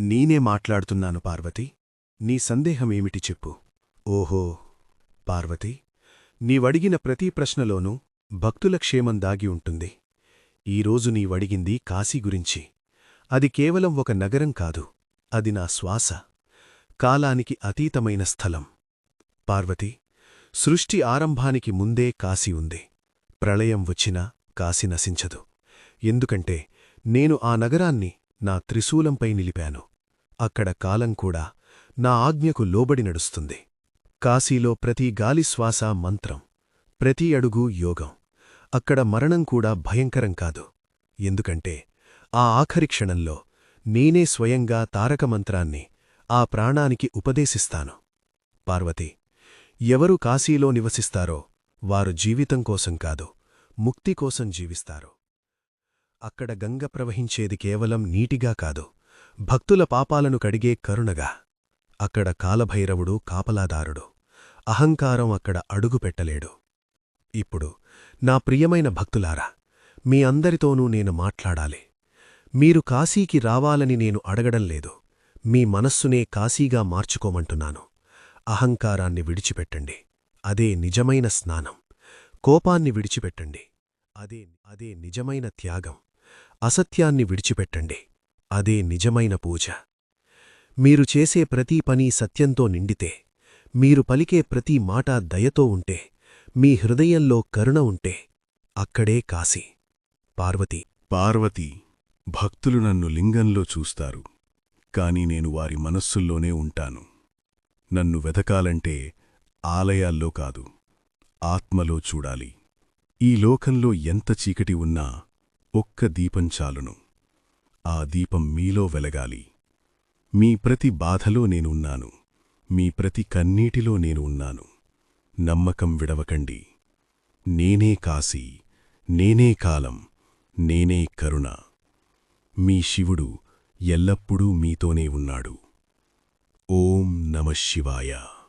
నేనే మాట్లాడుతున్నాను పార్వతి. నీ సందేహమేమిటి చెప్పు. ఓహో పార్వతి. నీవడిగిన ప్రతి ప్రశ్నలోనూ భక్తుల క్షేమం దాగి ఉంటుంది. ఈరోజు నీవడిగింది కాశీ గురించి. అది కేవలం ఒక నగరం కాదు. అది నా శ్వాస. కాలానికి అతీతమైన స్థలం. పార్వతి సృష్టి ఆరంభానికి ముందే కాశీ ఉంది. ప్రళయం వచ్చినా కాశీ నశించదు. ఎందుకంటే నేను ఆ నగరాన్ని నా త్రిశూలంపై నిలిపాను. అక్కడ కాలం కూడా నా ఆజ్ఞకు లోబడి నడుస్తుంది. కాశీలో ప్రతి గాలిశ్వాస మంత్రం ప్రతి అడుగు యోగం. అక్కడ మరణం కూడా భయంకరం కాదు. ఎందుకంటే ఆ ఆఖరి క్షణంలో నేనే స్వయంగా తారకమంత్రాన్ని ఆ ప్రాణానికి ఉపదేశిస్తాను. పార్వతి ఎవరు కాశీలో నివసిస్తారో వారు జీవితం కోసం కాదు ముక్తి కోసం జీవిస్తారు. అక్కడ గంగ ప్రవహించేది కేవలం నీటిగా కాదు భక్తుల పాపాలను కడిగే కరుణగా. అక్కడ కాలభైరవుడు కాపలాదారుడు. అహంకారం అక్కడ అడుగుపెట్టలేడు ఇప్పుడు నా ప్రియమైన భక్తులారా మీ అందరితోనూ నేను మాట్లాడాలి. మీరు కాశీకి రావాలని నేను అడగడం లేదు. మీ మనస్సునే కాశీగా మార్చుకోమంటున్నాను. అహంకారాన్ని విడిచిపెట్టండి. అదే నిజమైన స్నానం. కోపాన్ని విడిచిపెట్టండి. అదే అదే నిజమైన త్యాగం. అసత్యాన్ని విడిచిపెట్టండి. అదే నిజమైన పూజ. మీరు చేసే ప్రతి పని సత్యంతో నిండితే మీరు పలికే ప్రతి మాట దయతో ఉంటే మీ హృదయంలో కరుణ ఉంటే అక్కడే కాశీ. పార్వతి. పార్వతి భక్తులు నన్ను లింగంలో చూస్తారు కాని నేను వారి మనస్సుల్లోనే ఉంటాను. నన్ను వెతకాలంటే ఆలయాల్లో కాదు ఆత్మలో చూడాలి. ఈ లోకంలో ఎంత చీకటి ఉన్నా ఒక్క దీపం చాలును. ఆ దీపం మీలో వెలగాలి. మీ ప్రతి బాధలో నేనున్నాను. మీ ప్రతి కన్నీటిలో నేను ఉన్నాను నమ్మకం విడవకండి. నేనే కాశీ. నేనే కాలం. నేనే కరుణ. మీ శివుడు ఎల్లప్పుడూ మీతోనే ఉన్నాడు. ఓం నమ శివాయ.